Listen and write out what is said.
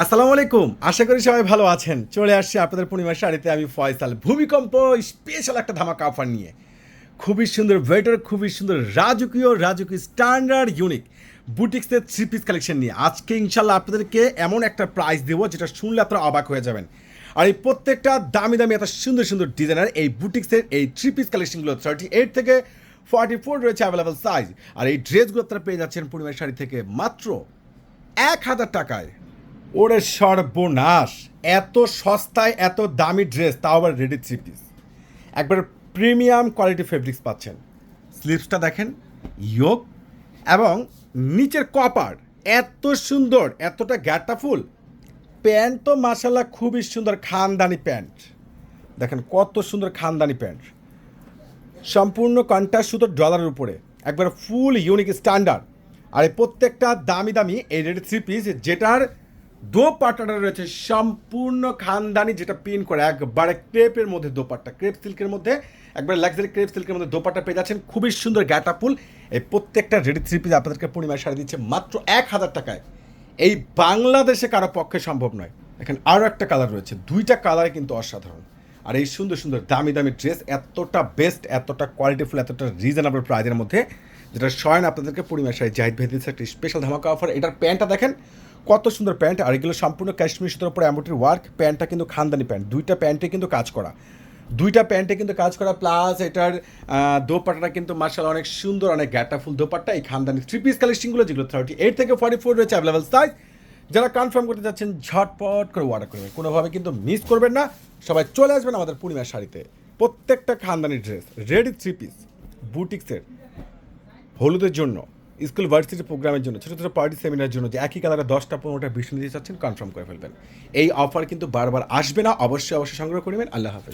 আসসালামু আলাইকুম। আশা করি সবাই ভালো আছেন। চলে আসছি আপনাদের পূর্ণিমা শাড়িতে। আমি ফয়সাল। ভূমিকম্প স্পেশাল একটা ধামাকা অফার নিয়ে। খুবই সুন্দর ওয়েটার খুবই সুন্দর রাজকীয় রাজকীয় স্ট্যান্ডার্ড ইউনিক বুটিক্সের থ্রি পিস কালেকশন নিয়ে। আজকে ইনশাল্লাহ আপনাদেরকে এমন একটা প্রাইস দেবো, যেটা শুনলে আপনারা অবাক হয়ে যাবেন। আর এই প্রত্যেকটা দামি দামি এত সুন্দর সুন্দর ডিজাইনার এই বুটিক্সের এই থ্রি পিস কালেকশনগুলো থার্টি এইট থেকে ফর্টি ফোর রয়েছে অ্যাভেলেবল সাইজ আর এই ড্রেসগুলো আপনারা পেয়ে যাচ্ছেন পূর্ণিমা শাড়ি থেকে মাত্র এক হাজার টাকায়। ওরে সর্বনাশ, এত সস্তায়, এত দামি ড্রেস তাও আবার রেডি থ্রি পিস একবার প্রিমিয়াম কোয়ালিটি ফেব্রিক্স পাচ্ছেন। স্লিপসটা দেখেন ইয়োগ এবং নিচের কপার এত সুন্দর, এতটা গ্যাটটা ফুল। প্যান্ট তো মাসাল্লাহ খুবই সুন্দর, খানদানি প্যান্ট দেখেন কত সুন্দর খানদানি প্যান্ট সম্পূর্ণ কন্টাস সুতো ডলারের উপরে। একবার ফুল ইউনিক স্ট্যান্ডার্ড আর এই প্রত্যেকটা দামি দামি এই রেড থ্রি পিস যেটার দোপাট্টাটা রয়েছে সম্পূর্ণ খানদানি, যেটা পিন করে একবারে ক্রেপের মধ্যে দোপাট্টা, ক্রেপ সিল্কের মধ্যে, একবার লাক্সারি ক্রেপ সিল্কের মধ্যে দোপাট্টা পেয়ে যাচ্ছেন। খুবই সুন্দর গ্যাটা ফুল। এই প্রত্যেকটা রেডি থ্রি পিস আপনাদেরকে পূর্ণিমায় সাড়ে দিচ্ছে মাত্র এক হাজার টাকায়। এই বাংলাদেশে কারও পক্ষে সম্ভব নয়। এখানে আরও একটা কালার রয়েছে। দুইটা কালারে কিন্তু অসাধারণ। আর এই সুন্দর সুন্দর দামি দামি ড্রেস এতটা বেস্ট এতটা কোয়ালিটিফুল এতটা রিজনেবল প্রাইজের মধ্যে, যেটা স্বয়ং আপনাদেরকে পরিমাণ সাই জাহিদ দিচ্ছে। একটা স্পেশাল ধামাকা অফার এটার প্যান্টটা দেখেন। কত সুন্দর প্যান্ট আর এগুলো সম্পূর্ণ কাশ্মীর সুতোর উপরে অ্যাম্বোটির ওয়ার্ক প্যান্টটা কিন্তু খানদানি প্যান্ট দুইটা প্যান্টে কিন্তু কাজ করা। দুইটা প্যান্টে কিন্তু কাজ করা প্লাস এটার আহ, দোপাট্টাটা কিন্তু মার্শাল অনেক সুন্দর অনেক গ্যাটাফুল দোপাট্টা এই খানদানি থ্রি পিস কালেকশনগুলো যেগুলো থার্টি এইট থেকে ফর্টি ফোর রয়েছে অ্যাভেলেবল সাইজ যারা কনফার্ম করতে যাচ্ছেন ঝটপট করে অর্ডার করবেন। কোনোভাবে কিন্তু মিস করবেন না। সবাই চলে আসবেন আমাদের পূর্ণিমার শাড়িতে। প্রত্যেকটা খানদানি ড্রেস রেডি থ্রি পিস বুটিক্সের হলুদের জন্য। স্কুল ভার্সিটি প্রোগ্রামের জন্য, ছোটো ছোটো পার্টি সেমিনারের জন্য যে একই কালারে দশটা পনেরোটা বিষ্ণু নিতে চাচ্ছেন কনফার্ম করে ফেলবেন। এই অফার কিন্তু বারবার আসবে না, অবশ্যই অবশ্যই সংগ্রহ করবেন আল্লাহ হাফেজ।